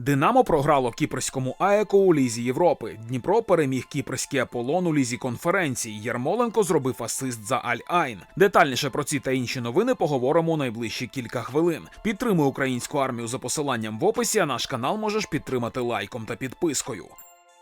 Динамо програло кіпрському АЕКО у Лізі Європи. Дніпро переміг кіпрський Аполлон у Лізі конференції. Ярмоленко зробив асист за Аль-Айн. Детальніше про ці та інші новини поговоримо у найближчі кілька хвилин. Підтримуй українську армію за посиланням в описі. А наш канал можеш підтримати лайком та підпискою.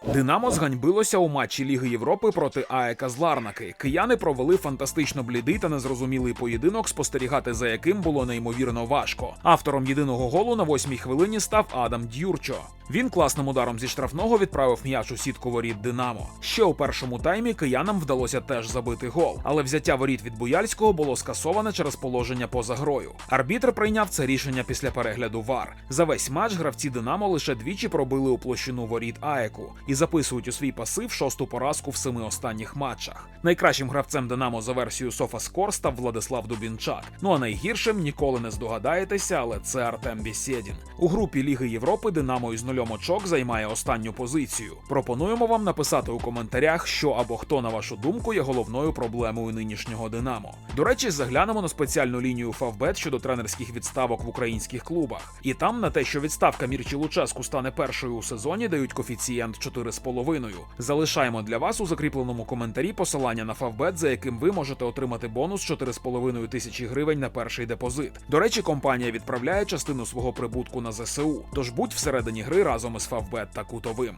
Динамо зганьбилося у матчі Ліги Європи проти АЕКа з. Кияни провели фантастично блідий та незрозумілий поєдинок, спостерігати за яким було неймовірно важко. Автором єдиного голу на восьмій хвилині став Адам Д'Юрчо. Він класним ударом зі штрафного відправив м'яч у сітку воріт Динамо. Ще у першому таймі киянам вдалося теж забити гол, але взяття воріт від Буяльського було скасоване через положення поза грою. Арбітр прийняв це рішення після перегляду вар. За весь матч гравці Динамо лише двічі пробили у площину воріт Аеку і записують у свій пасив шосту поразку в семи останніх матчах. Найкращим гравцем Динамо за версією Софа став Владислав Дубінчак. Ну а найгіршим ніколи не здогадаєтеся, але це Артем Бєсєдін. У групі Ліги Європи Динамо із 0 омочок займає останню позицію. Пропонуємо вам написати у коментарях, що або хто, на вашу думку, є головною проблемою нинішнього Динамо. До речі, заглянемо на спеціальну лінію Фавбет щодо тренерських відставок в українських клубах. І там на те, що відставка Мірчі Луческу стане першою у сезоні, дають коефіцієнт 4,5. Залишаємо для вас у закріпленому коментарі посилання на Фавбет, за яким ви можете отримати бонус 4,5 тисячі гривень на перший депозит. До речі, компанія відправляє частину свого прибутку на ЗСУ. Тож будь всередині гри разом із Фавбет та Кутовим.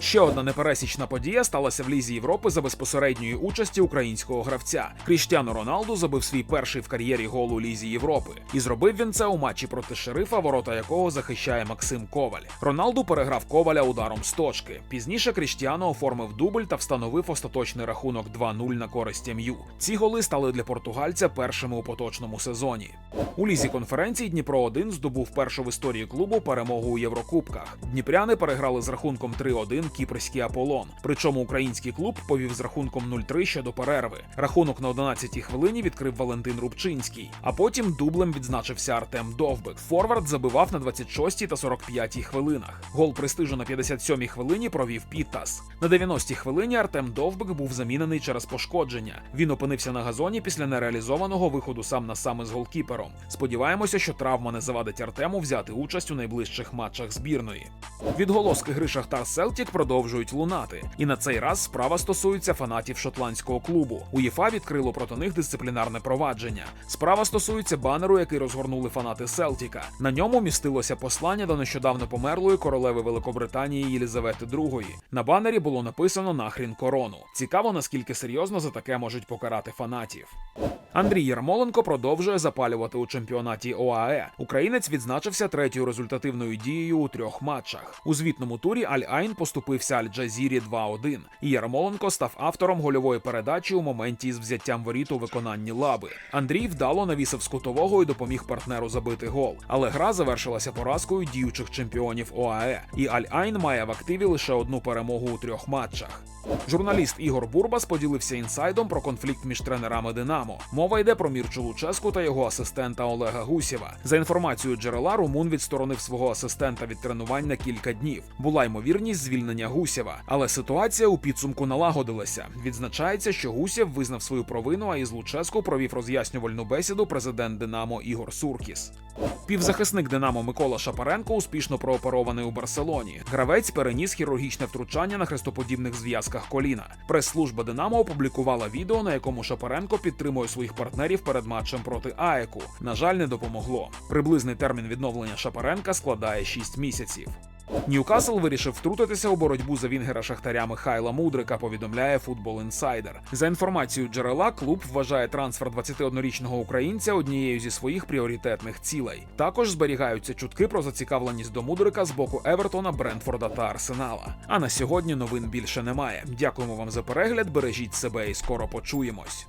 Ще одна непересічна подія сталася в Лізі Європи за безпосередньої участі українського гравця. Кріштіану Роналду забив свій перший в кар'єрі гол у Лізі Європи. І зробив він це у матчі проти шерифа, ворота якого захищає Максим Коваль. Роналду переграв Коваля ударом з точки. Пізніше Кріштіану оформив дубль та встановив остаточний рахунок 2-0 на користь МЮ. Ці голи стали для португальця першими у поточному сезоні. У лізі конференції Дніпро 1 здобув першу в історії клубу перемогу у Єврокубках. Дніпряни переграли з рахунком 3-1 кіпрський Аполлон. Причому український клуб повів з рахунком 0-3 ще до перерви. Рахунок на 11-й хвилині відкрив Валентин Рубчинський. А потім дублем відзначився Артем Довбик. Форвард забивав на 26-й та 45-й хвилинах. Гол престижу на 57-й хвилині провів Піттас. На 90-й хвилині Артем Довбик був замінений через пошкодження. Він опинився на газоні після нереалізованого виходу сам на сам із голкіпером. Сподіваємося, що травма не завадить Артему взяти участь у найближчих матчах збірної. Відголоски гри Шахтар Селтік продовжують лунати, і на цей раз справа стосується фанатів шотландського клубу. УЄФА відкрило проти них дисциплінарне провадження. Справа стосується банеру, який розгорнули фанати Селтіка. На ньому містилося послання до нещодавно померлої королеви Великобританії Єлізавети II. На банері було написано нахрін корону. Цікаво, наскільки серйозно за таке можуть покарати фанатів. Андрій Ярмоленко продовжує запалювати у чемпіонаті ОАЕ. Українець відзначився третьою результативною дією у трьох матчах. У звітному турі Аль-Айн поступився Аль-Джазірі 2-1. І Ярмоленко став автором гольової передачі у моменті із взяттям воріт у виконанні лаби. Андрій вдало навісив з кутового і допоміг партнеру забити гол. Але гра завершилася поразкою діючих чемпіонів ОАЕ. І Аль-Айн має в активі лише одну перемогу у трьох матчах. Журналіст Ігор Бурбас поділився інсайдом про конфлікт між тренерами Динамо. Мова йде про Мірчу Луческу та його асистента Олега Гусєва. За інформацією джерела, Румун відсторонив свого асистента від тренувань на кілька днів. Була ймовірність звільнення Гусєва, але ситуація у підсумку налагодилася. Відзначається, що Гусєв визнав свою провину, а із Луческу провів роз'яснювальну бесіду президент Динамо Ігор Суркіс. Півзахисник Динамо Микола Шапаренко успішно прооперований у Барселоні. Гравець переніс хірургічне втручання на хрестоподібних зв'язках коліна. Прес-служба Динамо опублікувала відео, на якому Шапаренко підтримує своїх партнерів перед матчем проти АЕКу. На жаль, не допомогло. Приблизний термін відновлення Шапаренка складає 6 місяців. Ньюкасл вирішив втрутитися у боротьбу за Вінгера Шахтаря Михайла Мудрика, повідомляє Футбол Інсайдер. За інформацією джерела, клуб вважає трансфер 21-річного українця однією зі своїх пріоритетних цілей. Також зберігаються чутки про зацікавленість до Мудрика з боку Евертона, Брентфорда та Арсенала. А на сьогодні новин більше немає. Дякуємо вам за перегляд. Бережіть себе і скоро почуємось.